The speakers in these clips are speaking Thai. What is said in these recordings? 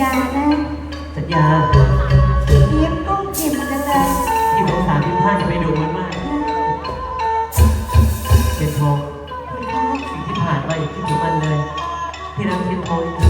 ยานะสัญญาเย็บต้องเฉียบกันเลยที่ผมสามที่ผ้าจะไปดูมันมากเทียนทองสิ่งที่ผ่านไปอย่าคิถึงมันเลย ที่รักเทียนทอง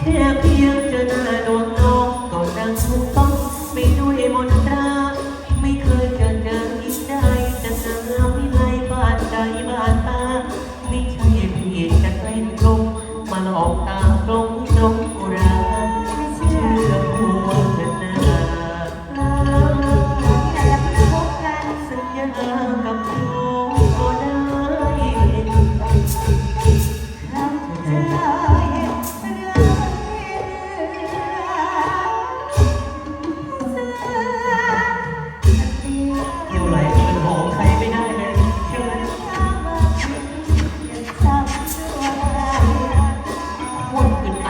แค่เพียงจะหน้าดวงน้องก็นั่งถูกต้องไม่ด้วยมนตรา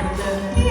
London.